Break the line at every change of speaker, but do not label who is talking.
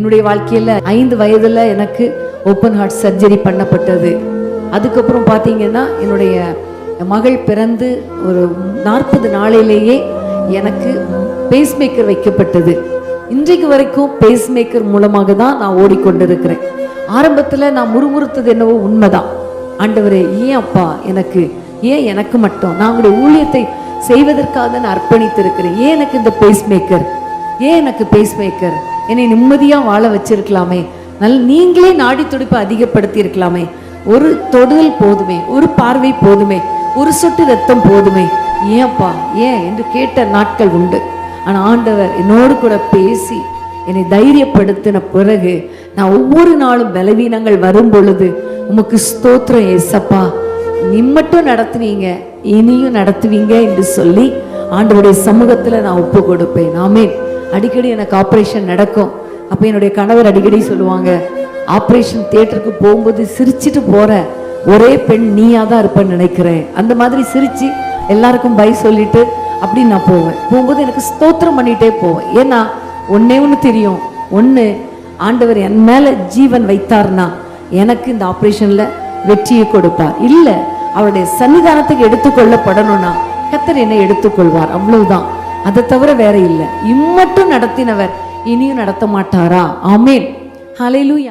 என்னுடைய வாழ்க்கையில் ஐந்து வயதில் எனக்கு ஓப்பன் ஹார்ட் சர்ஜரி பண்ணப்பட்டது. அதுக்கப்புறம் பார்த்தீங்கன்னா என்னுடைய மகள் பிறந்து ஒரு நாற்பது நாளிலேயே எனக்கு பேஸ்மேக்கர் வைக்கப்பட்டது. இன்றைக்கு வரைக்கும் பேஸ்மேக்கர் மூலமாக தான் நான் ஓடிக்கொண்டிருக்கிறேன். ஆரம்பத்தில் நான் முறுமுறுத்தது என்னவோ உண்மைதான். ஆண்டவரே ஏன் அப்பா எனக்கு ஏன் எனக்கு மட்டும்? நான் உங்களுடைய ஊழியத்தை செய்வதற்காக நான் அர்ப்பணித்திருக்கிறேன். ஏன் எனக்கு இந்த பேஸ்மேக்கர் ஏன் எனக்கு பேஸ் மேக்கர்? என்னை நிம்மதியாக வாழ வச்சிருக்கலாமே. நல் நீங்களே நாடி துடிப்பை அதிகப்படுத்தி இருக்கலாமே ஒரு தொடுதல் போதுமே ஒரு பார்வை போதுமே ஒரு சொட்டு ரத்தம் போதுமே. ஏன்ப்பா ஏன்? என்று கேட்ட நாட்கள் உண்டு. ஆனால் ஆண்டவர் என்னோடு கூட பேசி என்னை தைரியப்படுத்தின பிறகு நான் ஒவ்வொரு நாளும் பலவீனங்கள் வரும் பொழுது உமக்கு ஸ்தோத்திரம் ஏசப்பா. நீ மட்டும் நடத்துனீங்க இனியும் நடத்துவீங்க என்று சொல்லி ஆண்டவருடைய சமூகத்தில் நான் ஒப்பு கொடுப்பேன் ஆமேன். அடிக்கடி எனக்கு ஆப்ரேஷன் நடக்கும். அப்போ என்னுடைய கணவர் அடிக்கடி சொல்லுவாங்க ஆப்ரேஷன் தியேட்டருக்கு போகும்போது சிரிச்சிட்டு போற. ஒரே பெண் நீயா தான் இருப்பேன்னு நினைக்கிறேன். அந்த மாதிரி சிரிச்சு எல்லாருக்கும் பை சொல்லிட்டு அப்படி நான் போவேன். போகும்போது எனக்கு ஸ்தோத்திரம் பண்ணிட்டே போவேன். ஏன்னா ஒன்னே ஒன்று தெரியும். ஒன்று ஆண்டவர் என் மேலே ஜீவன் வைத்தார்னா எனக்கு இந்த ஆப்ரேஷனில் வெற்றியை கொடுப்பார். இல்லை அவருடைய சன்னிதானத்துக்கு எடுத்துக்கொள்ளப்படணும்னா கத்தர் என்னை எடுத்துக்கொள்வார். அவ்வளவுதான். அதை தவிர வேற இல்லை. இம்மட்டும் நடத்தினவர் இனியும் நடத்த மாட்டாரா ஆமேன். ஹalleluya.